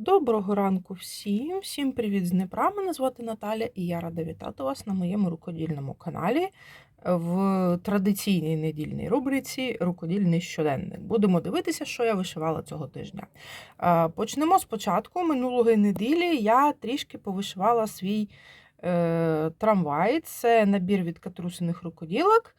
Доброго ранку всім! Всім привіт з Дніпра! Мене звати Наталя і я рада вітати вас на моєму рукодільному каналі в традиційній недільній рубриці Рукодільний щоденник. Будемо дивитися, що я вишивала цього тижня. Почнемо спочатку. Минулої неділі я трішки повишивала свій е, трамвай. Це набір від катрусиних рукоділок,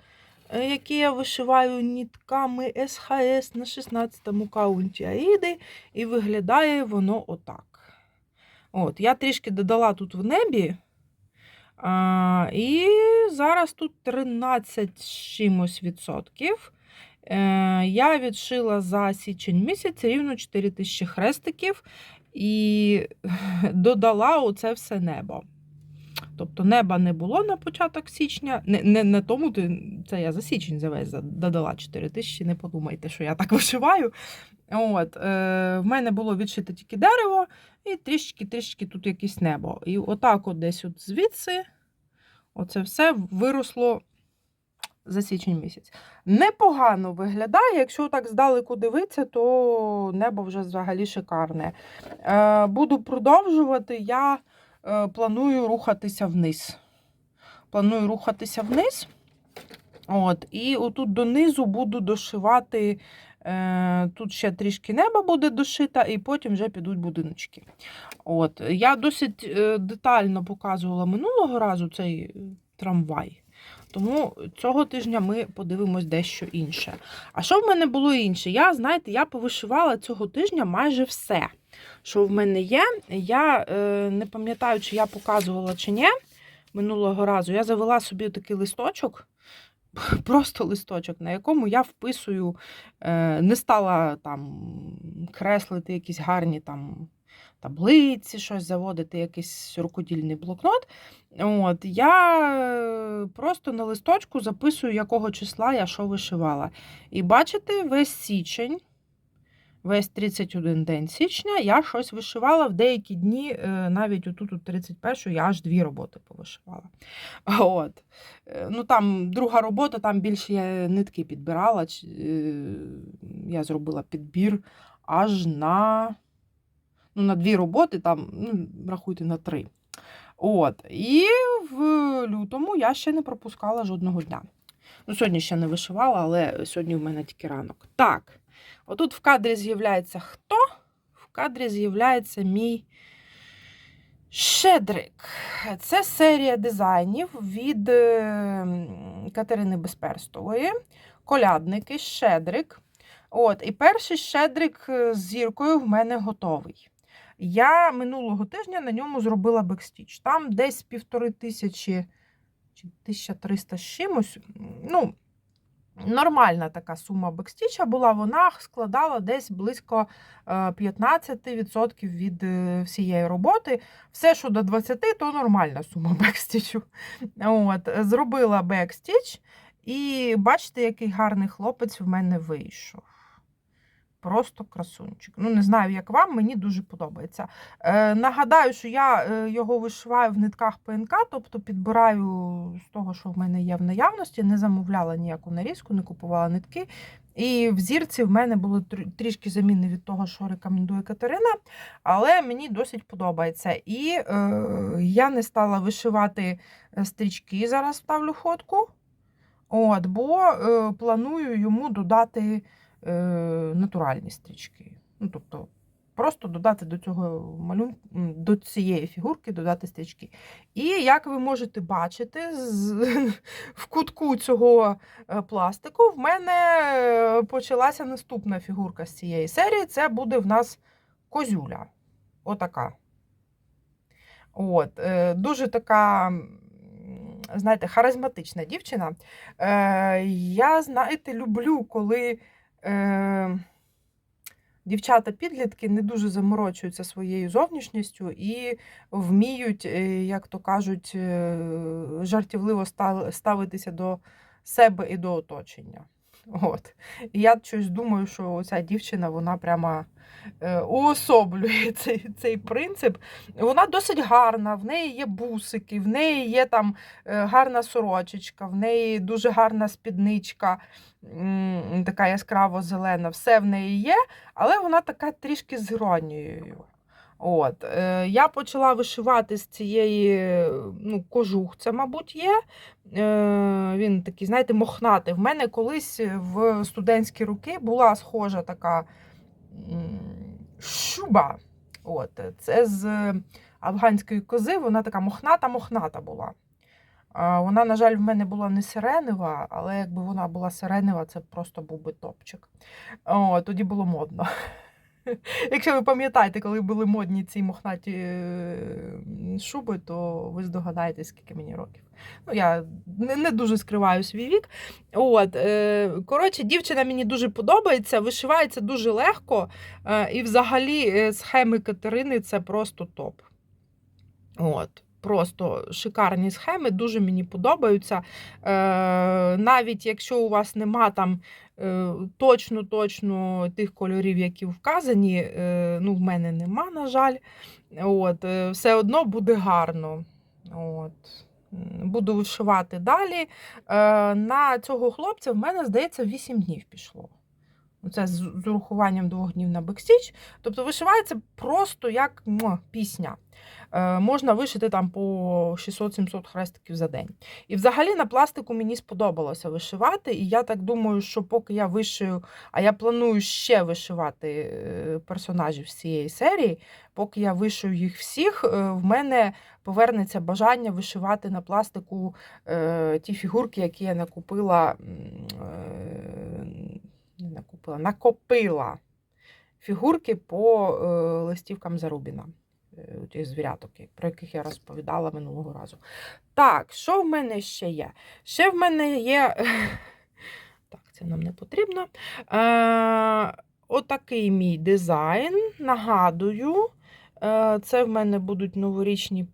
які я вишиваю нітками СХС на 16-му каунті Аїди. І виглядає воно отак. От, Я трішки додала тут в небі. А, і зараз тут 13 чимось відсотків. Е, я відшила за січень місяць рівно 4000 хрестиків і додала оце все небо. Тобто неба не було на початок січня. Не не, не тому це я за січень за додала 4 тисячі, не подумайте, що я так вишиваю. От, е, в мене було відшите тільки дерево, і трішки-трішки тут якесь небо. І отак, от десь от звідси, оце все виросло за січень місяць. Непогано виглядає, якщо так здалеку дивитися, то небо вже взагалі шикарне. Е, буду продовжувати. Я планую рухатися вниз. Планую рухатися вниз. От, і отут донизу буду дошивати. Е, тут ще трішки неба буде дошита, і потім вже підуть будиночки. От, я досить е, детально показувала минулого разу цей е, трамвай. Тому цього тижня ми подивимось дещо інше. А що в мене було інше? Я, знаєте, я повишивала цього тижня майже все, що в мене є. Я е, не пам'ятаю, чи я показувала чи ні минулого разу. Я завела собі такий листочок, просто листочок, на якому я вписую, е, не стала там креслити якісь гарні там таблиці, щось заводити, якийсь рукодільний блокнот. От, я е, просто на листочку записую, якого числа я що вишивала. І бачите, весь січень, весь 31 день січня я щось вишивала в деякі дні, е, навіть отут, от 31 я аж дві роботи повишивала. От. Е, Ну, там друга робота, там більше я нитки підбирала. е, Я зробила підбір аж на, ну, на дві роботи, там, ну, рахуйте, на три. От. І в лютому я ще не пропускала жодного дня. Ну, сьогодні ще не вишивала, але сьогодні в мене тільки ранок. Так, отут в кадрі з'являється хто? В кадрі з'являється мій Щедрик. Це серія дизайнів від е, Катерини Безперстової. Колядники, Щедрик. От, і перший щедрик е, з зіркою в мене готовий. Я минулого тижня на ньому зробила бекстіч. Там десь півтори тисячі чи 1300 з чимось. Ну, нормальна така сума бекстіча була, вона складала десь близько е, 15% від е, всієї роботи. Все, що до 20, то нормальна сума бекстічу. От, зробила бекстіч, і бачите, який гарний хлопець в мене вийшов. Просто красунчик. Ну, не знаю, як вам, мені дуже подобається. Е, нагадаю, що я е, його вишиваю в нитках ПНК, тобто підбираю з того, що в мене є в наявності, не замовляла ніяку нарізку, не купувала нитки. І в зірці в мене були трішки заміни від того, що рекомендує Катерина, але мені досить подобається. І е, я не стала вишивати е, стрічки, зараз ставлю фотку. От, бо е, планую йому додати е, натуральні стрічки. Ну, тобто, просто додати до цього малюнку, до цієї фігурки додати стрічки. І як ви можете бачити, з, в кутку цього е, пластику в мене е, почалася наступна фігурка з цієї серії. Це буде в нас козюля. Отака. От, е, дуже така, знаєте, харизматична дівчина. Я, знаєте, люблю, коли е, дівчата-підлітки не дуже заморочуються своєю зовнішністю і вміють, е, як то кажуть, е, жартівливо ставитися до себе і до оточення. От. І я щось думаю, що ця дівчина, вона прямо е, уособлює цей, цей принцип. Вона досить гарна, в неї є бусики, в неї є там е, гарна сорочечка, в неї дуже гарна спідничка, така яскраво зелена, все в неї є, але вона така трішки з іронією. От, е, я почала вишивати з цієї е, ну, кожух, це, мабуть, є. Е, він такий, знаєте, мохнатий. В мене колись в студентські роки була схожа така шуба. От, це з афганської кози, вона така мохната-мохната була. Вона, на жаль, в мене була не сиренева, але якби вона була сиренева, це просто був би топчик. О, тоді було модно. Якщо ви пам'ятаєте, коли були модні ці мохнаті е, шуби, то ви здогадаєтесь, скільки мені років. Ну, я не, не дуже скриваю свій вік. От, е, Коротше, дівчина мені дуже подобається, вишивається дуже легко. Е, і взагалі е, схеми Катерини це просто топ. От. Просто шикарні схеми, дуже мені подобаються. Е, Навіть якщо у вас нема там точно-точно тих кольорів, які вказані, е, ну, в мене нема, на жаль. От, е, Все одно буде гарно. От. Буду вишивати далі. Е, На цього хлопця в мене, здається, 8 днів пішло. Це з урахуванням двох днів на бекстіч. Тобто вишивається просто як пісня. Е, Можна вишити там по 600-700 хрестиків за день. І взагалі на пластику мені сподобалося вишивати. І я так думаю, що поки я вишию, а я планую ще вишивати е, персонажів з цієї серії, поки я вишию їх всіх, е, в мене повернеться бажання вишивати на пластику е, ті фігурки, які я накупила. Е, накупила, накопила фігурки по е, листівкам Зарубіна. Е, тих звіряток, про яких я розповідала минулого разу. Так, що в мене ще є? Ще в мене є. Так, це нам не потрібно. Е, Отакий мій дизайн. Нагадую, е, це в мене будуть новорічні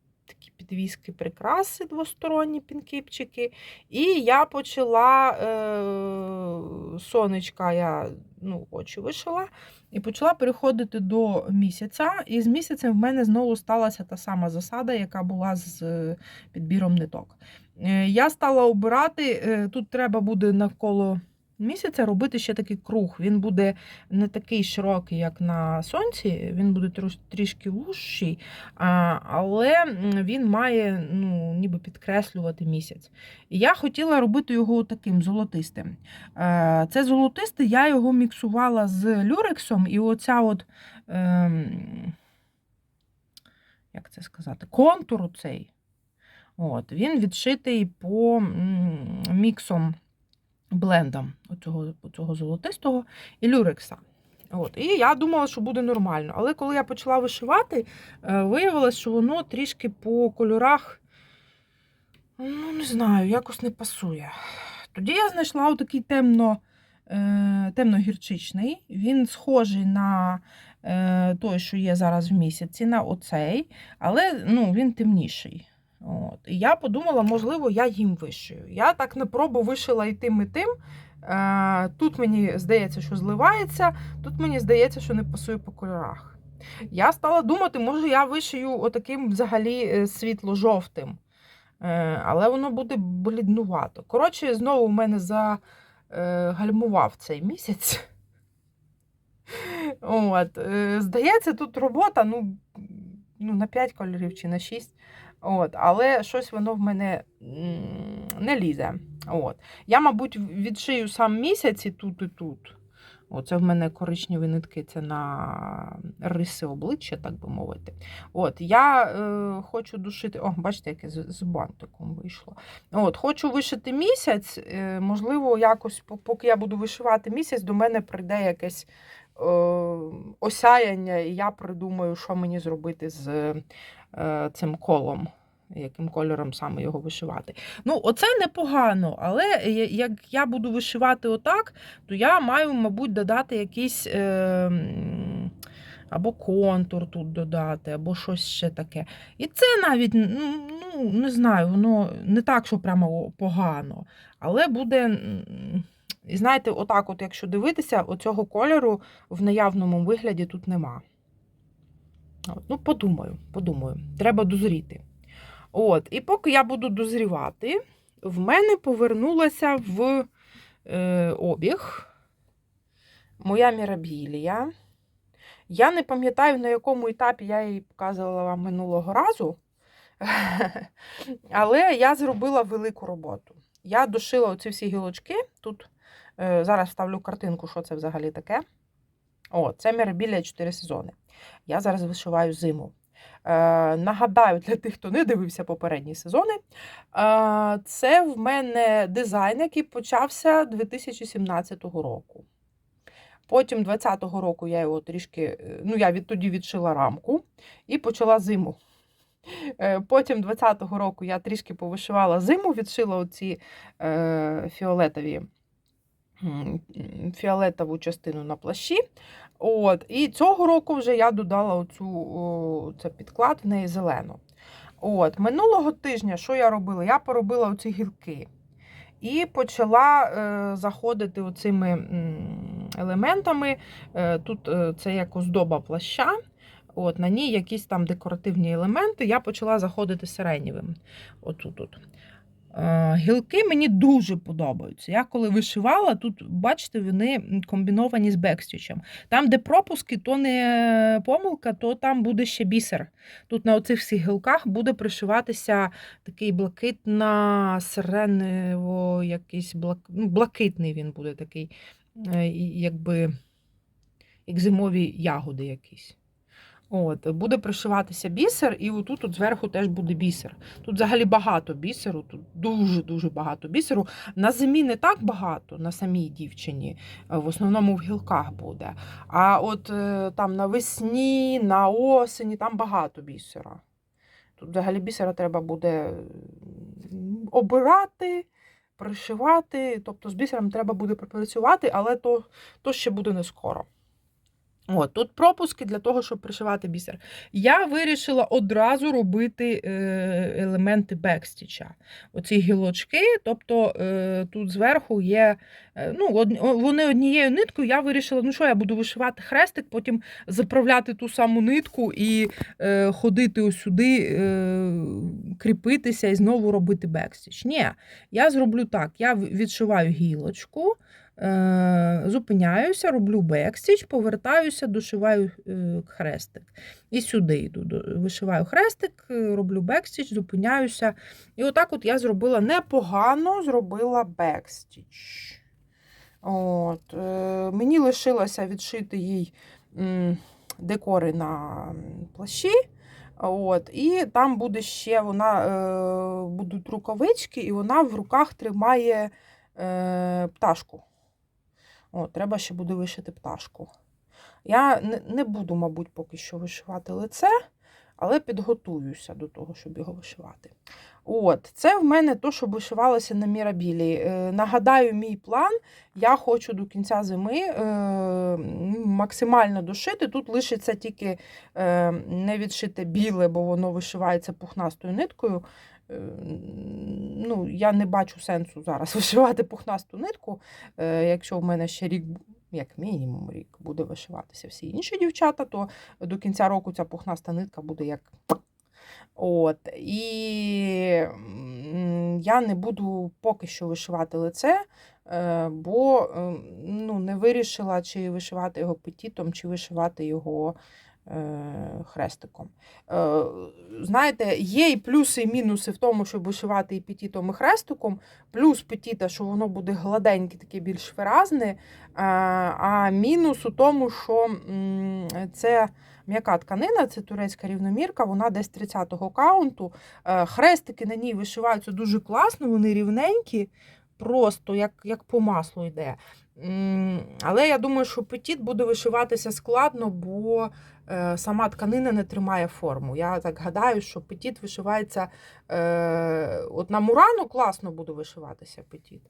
підвіски, прикраси, двосторонні пінкіпчики. І я почала е, сонечка, я ну, очі вишила, і почала переходити до місяця. І з місяцем в мене знову сталася та сама засада, яка була з підбіром ниток. Е, я стала обирати, е, тут треба буде навколо місяця робити ще такий круг. Він буде не такий широкий, як на сонці, він буде трішки вужчий, але він має ну, ніби підкреслювати місяць. Я хотіла робити його таким золотистим. Е, це золотистий, я його міксувала з люрексом, і оця от. Ем, як це сказати, контур цей. От, Він відшитий по міксом блендом оцього, оцього золотистого і люрекса. От. І я думала, що буде нормально. Але коли я почала вишивати, е, виявилось, що воно трішки по кольорах, ну, не знаю, якось не пасує. Тоді я знайшла отакий темно, е, темно-гірчичний. Він схожий на е, той, що є зараз в місяці, на оцей, але ну, він темніший. От. І я подумала, можливо, я їм вишию. Я так на пробу вишила і тим, і тим. Е, тут мені здається, що зливається, тут мені здається, що не пасує по кольорах. Я стала думати, може, я вишию отаким взагалі е, світло-жовтим. Е, але воно буде бліднувато. Коротше, знову в мене загальмував цей місяць. От. Здається, тут робота ну, ну, на 5 кольорів чи на 6. От, Але щось воно в мене не лізе. От. Я, мабуть, відшию сам місяць і тут і тут. Оце в мене коричневі нитки, це на риси обличчя, так би мовити. От, Я е, хочу душити, о, бачите, яке з, бантиком вийшло. От, Хочу вишити місяць. Е, можливо, якось, поки я буду вишивати місяць, до мене прийде якесь осяяння, і я придумаю, що мені зробити з Е, цим колом, яким кольором саме його вишивати. Ну, оце непогано, але як я буду вишивати отак, то я маю, мабуть, додати якийсь. Е, або контур тут додати, або щось ще таке. І це навіть, ну, ну, не знаю, воно не так, що прямо погано. Але буде, і знаєте, отак, от, якщо дивитися, оцього кольору в наявному вигляді тут нема. Ну, подумаю, подумаю, треба дозріти. От, І поки я буду дозрівати, в мене повернулася в е, обіг моя мірабілія. Я не пам'ятаю, на якому етапі я її показувала вам минулого разу, але я зробила велику роботу. Я дошила оці всі гілочки. Тут зараз вставлю картинку, що це взагалі таке. О, це Мірабілія 4 сезони. Я зараз вишиваю зиму. Е, нагадаю, для тих, хто не дивився попередні сезони, е, це в мене дизайн, який почався 2017 року. Потім 20-го року я його трішки, е, ну я відтоді відшила рамку і почала зиму. Е, Потім 20-го року я трішки повишивала зиму, відшила оці е, фіолетові, фіолетову частину на плащі. От, і цього року вже я додала оцю це підклад в неї зелену. От, минулого тижня, що я робила? Я поробила оці гілки. І почала е, заходити оцими елементами. Е, тут е, це як оздоба плаща. От, на ній якісь там декоративні елементи. Я почала заходити сиренєвим. Отут. Е, Гілки мені дуже подобаються. Я коли вишивала, тут, бачите, вони комбіновані з бекстічем. Там, де пропуски, то не помилка, то там буде ще бісер. Тут на оцих всіх гілках буде пришиватися такий блакитна сиренево, якийсь блак... ну, блакитний він буде такий, е, якби як зимові ягоди якісь. От, буде пришиватися бісер, і отут от зверху теж буде бісер. Тут взагалі багато бісеру, тут дуже-дуже багато бісеру. На зимі не так багато, на самій дівчині, е, в основному в гілках буде. А от е, там навесні, на осені, там багато бісера. Тут взагалі бісера треба буде обирати, пришивати. Тобто з бісером треба буде попрацювати, але то, то ще буде не скоро. От, тут пропуски для того, щоб пришивати бісер. Я вирішила одразу робити е, елементи бекстіча. Оці гілочки, тобто е, тут зверху є, е, ну, вони однією ниткою. Я вирішила, ну що я буду вишивати хрестик, потім заправляти ту саму нитку і ходити ось сюди, кріпитися і знову робити бекстіч. Ні, я зроблю так: я відшиваю гілочку. Е, зупиняюся, роблю бекстіч, повертаюся, дошиваю е, хрестик. І сюди йду. Вишиваю хрестик, е, роблю бекстіч, зупиняюся. І отак от я зробила непогано, зробила бекстіч. От, Мені лишилося відшити їй декори на плащі. От, І там буде ще вона, будуть рукавички, і вона в руках тримає пташку. О, Треба ще буде вишити пташку. Я не, буду, мабуть, поки що вишивати лице, але підготуюся до того, щоб його вишивати. От, Це в мене то, що вишивалося на мірабілі. Е, нагадаю, мій план. Я хочу до кінця зими е, максимально дошити. Тут лишиться тільки е, не відшите біле, бо воно вишивається пухнастою ниткою. Е, ну, я не бачу сенсу зараз вишивати пухнасту нитку, е, якщо в мене ще рік, як мінімум рік, буде вишиватися всі інші дівчата, то до кінця року ця пухнаста нитка буде як. От, І я не буду поки що вишивати лице, е, бо ну, не вирішила, чи вишивати його петітом, чи вишивати його хрестиком. Е, знаєте, є і плюси, і мінуси в тому, щоб вишивати і петітом, і хрестиком. Плюс петіта, що воно буде гладеньке, таке більш виразне. А мінус у тому, що це м'яка тканина, це турецька рівномірка, вона десь 30-го каунту. Е, хрестики на ній вишиваються дуже класно, вони рівненькі. Просто як як по маслу йде. Але я думаю, що петіт буде вишиватися складно, бо е, сама тканина не тримає форму. Я так гадаю, що петіт вишивається е, от на мурану класно буде вишиватися петіт.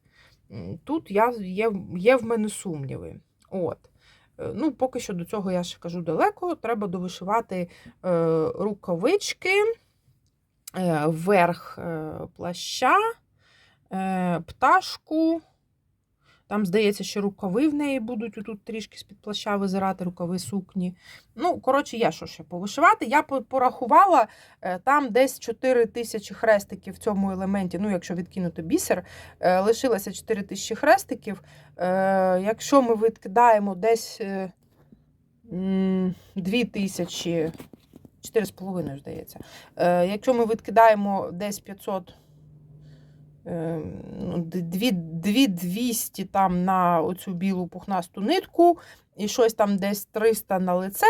Тут я, є є в мене сумніви. От. Е, ну, Поки що до цього я ще кажу далеко. Треба довишивати рукавички, верх плаща, пташку. Там, здається, що рукави в неї будуть тут трішки з-під плаща визирати, рукави сукні. Ну, коротше, є що ще повишивати. Я порахувала е, там десь 4 тисячі хрестиків в цьому елементі. Ну, якщо відкинути бісер, е, лишилося 4 тисячі хрестиків. Е, якщо ми відкидаємо десь м, 2000, 4,5, здається. Якщо ми відкидаємо десь 500, е, ну, дві- 2200 там на оцю білу пухнасту нитку і щось там десь 300 на лице,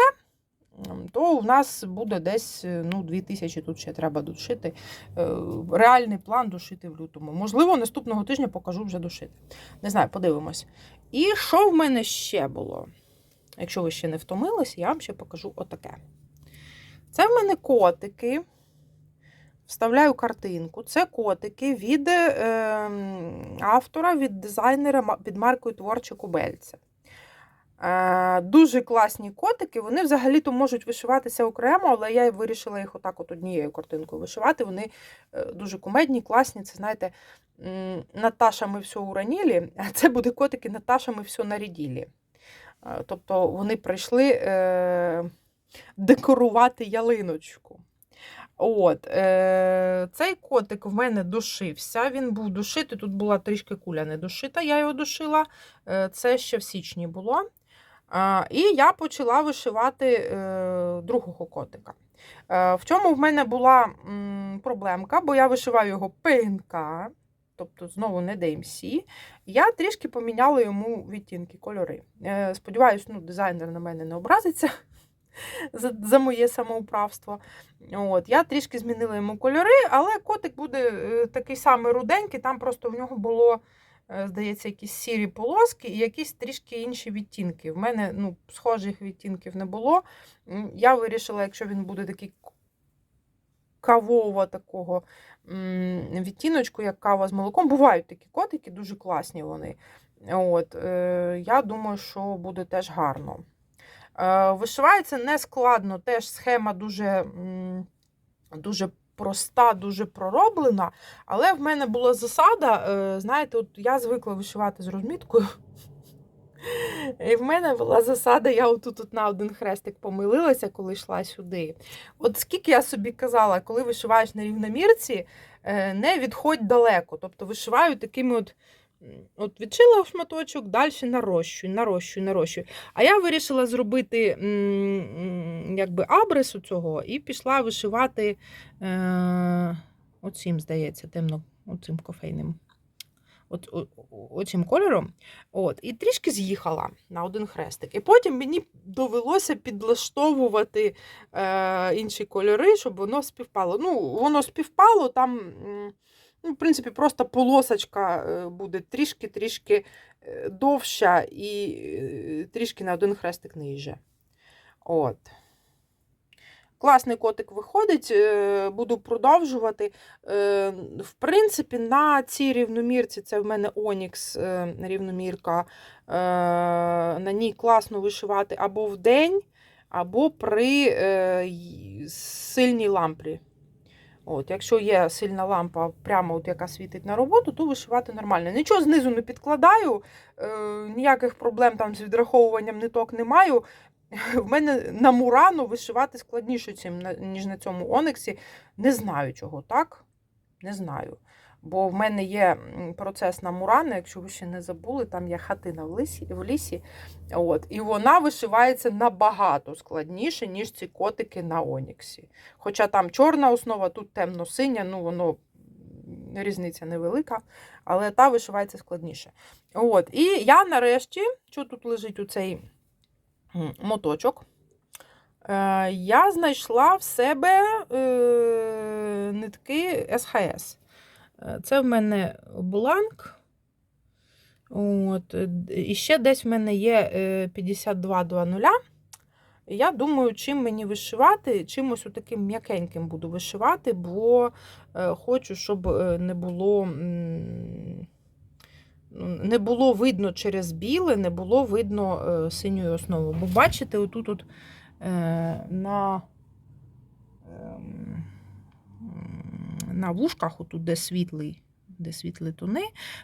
то в нас буде десь е, ну, 2000 тут ще треба дошити. Е, Реальний план дошити в лютому. Можливо, наступного тижня покажу вже дошити. Не знаю, подивимось. І що в мене ще було? Якщо ви ще не втомились, я вам ще покажу отаке. Це в мене котики. Вставляю картинку. Це котики від е, автора, від дизайнера під маркою Творче Кубельце. Е, дуже класні котики. Вони взагалі-то можуть вишиватися окремо, але я вирішила їх отак от однією картинкою вишивати. Вони е, дуже кумедні, класні. Це, знаєте, Наташа, ми все уранілі, а це буде котики Наташа, ми все наряділі. Е, Тобто вони прийшли е, декорувати ялиночку. От, е, Цей котик в мене душився. Він був душитий. Тут була трішки куля не душита, я його душила. Е, це ще в січні було. А, і я почала вишивати е, другого котика. Е, в чому в мене була м, проблемка, бо я вишиваю його ПНК, тобто знову не DMC. Я трішки поміняла йому відтінки, кольори. Е, сподіваюсь, ну, дизайнер на мене не образиться за, за моє самоуправство. От, я трішки змінила йому кольори, але котик буде е, такий самий руденький, там просто в нього було, е, здається, якісь сірі полоски і якісь трішки інші відтінки. В мене ну, схожих відтінків не було. Я вирішила, якщо він буде такий к- кавово такого відтіночку, як кава з молоком. Бувають такі котики, дуже класні вони. От, е, я думаю, що буде теж гарно. Е, Вишивається не складно, теж схема дуже, дуже проста, дуже пророблена. Але в мене була засада, е, знаєте, от я звикла вишивати з розміткою. І в мене була засада, я отут от на один хрестик помилилася, коли йшла сюди. От скільки я собі казала, коли вишиваєш на рівномірці, е, не відходь далеко. Тобто вишиваю такими от. От відшила шматочок, далі нарощую, нарощую, нарощую. А я вирішила зробити якби абрис у цього і пішла вишивати е, оцим, здається, темно, оцим кофейним. От, о- о- оцим кольором. От, і трішки з'їхала на один хрестик. І потім мені довелося підлаштовувати е, інші кольори, щоб воно співпало. Ну, воно співпало, там, ну, в принципі, просто полосочка е, буде трішки-трішки е, довша і е, трішки на один хрестик ниже. От. Класний котик виходить, буду продовжувати. В принципі, на цій рівномірці це в мене Онікс рівномірка. На ній класно вишивати або в день, або при сильній лампі. От, якщо є сильна лампа, прямо от яка світить на роботу, то вишивати нормально. Нічого знизу не підкладаю, е, ніяких проблем там з відраховуванням ниток не маю. В мене на Мурану вишивати складніше, ніж на цьому Онексі. Не знаю чого, так? Не знаю. Бо в мене є процес на Мурана, якщо ви ще не забули, там є хатина в лісі, в лісі от, і вона вишивається набагато складніше, ніж ці котики на Оніксі. Хоча там чорна основа, тут темно-синя, ну воно різниця невелика, але та вишивається складніше. От, і я нарешті, що тут лежить у цей моточок. Е, Я знайшла в себе е, нитки СХС. Е, Це в мене Буланг. От, е, і ще десь в мене є е, 5220. Я думаю, чим мені вишивати, чимось таким м'якеньким буду вишивати, бо е, хочу, щоб е, не було. ну, Не було видно через біле, не було видно е, синьої основи. Бо бачите, отут от, е, на, ем, на вушках, отут, де світлий, де світлі тони,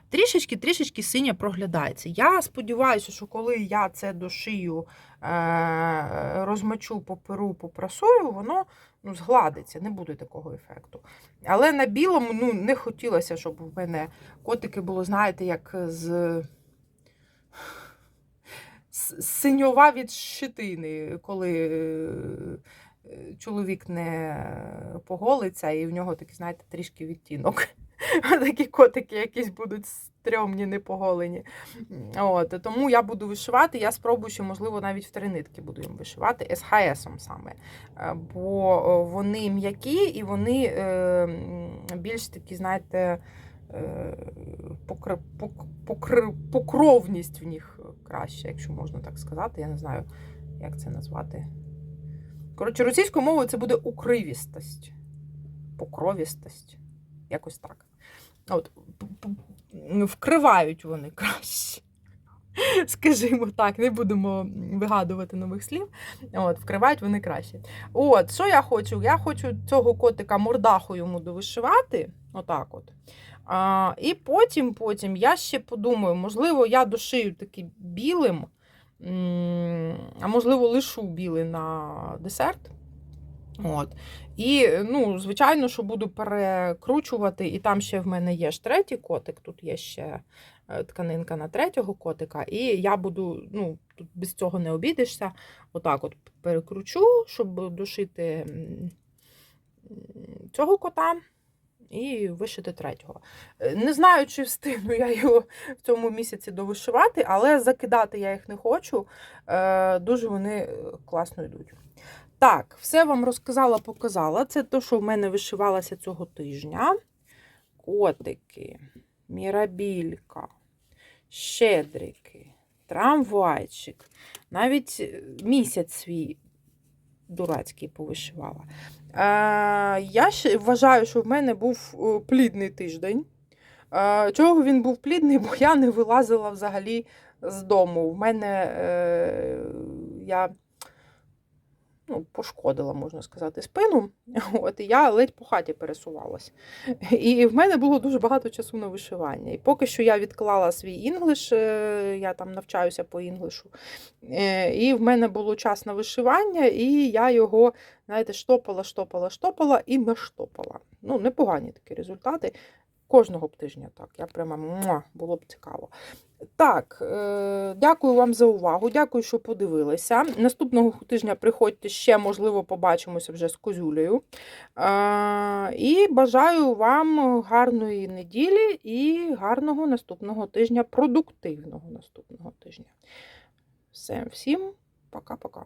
трішечки-трішечки синя проглядається. Я сподіваюся, що коли я це дошию, е, розмочу по перу, попрасую, воно ну, згладиться, не буде такого ефекту. Але на білому ну, не хотілося, щоб в мене котики було, знаєте, як з- синьова від щитини, коли е, чоловік не поголиться, і в нього такий, знаєте, трішки відтінок. Такі котики якісь будуть стрьомні, непоголені. От, тому я буду вишивати. Я спробую, що, можливо, навіть в три нитки буду їм вишивати СХСом саме. Е, Бо вони м'які і вони е, більш такі, знаєте, е, покр... покр... покровність в них краще, якщо можна так сказати. Я не знаю, як це назвати. Коротше, російською мовою це буде укривістость. Покровістость. Якось так. От, п- вкривають вони краще. Скажімо так, не будемо вигадувати нових слів. От, вкривають вони краще. От, що я хочу? Я хочу цього котика мордаху йому довишивати. Отак от. А, і потім, потім я ще подумаю, можливо, я дошию таки білим, а можливо, лишу білий на десерт. От. І, ну, звичайно, що буду перекручувати, і там ще в мене є ж третій котик, тут є ще е, тканинка на третього котика, і я буду, ну, тут без цього не обійдешся. Отак от перекручу, щоб м, цього кота і вишити третього. Е, Не знаю, чи встигну я його в цьому місяці довишивати, але закидати я їх не хочу. Е, Дуже вони е, класно йдуть. Так, все вам розказала, показала. Це те, що в мене вишивалося цього тижня. Котики, мірабілька, щедрики, трамвайчик. Навіть місяць свій дурацький повишивала. Е, я ще вважаю, що в мене був е, плідний тиждень. Е, чого він був плідний? Бо я не вилазила взагалі з дому. В мене я ну, пошкодила, можна сказати, спину. От, і я ледь по хаті пересувалась. І в мене було дуже багато часу на вишивання. І поки що я відклала свій інглиш, е, я там навчаюся по інглишу. Е, І в мене було час на вишивання, і я його, знаєте, штопала, штопала, штопала і наштопала. Ну, непогані такі результати. Кожного б тижня так. Я прямо муа, було б цікаво. Так, е, дякую вам за увагу. Дякую, що подивилися. Наступного тижня приходьте ще, можливо, побачимося вже з козюлею. Е, і бажаю вам гарної неділі і гарного наступного тижня, продуктивного наступного тижня. Все, всім пока-пока.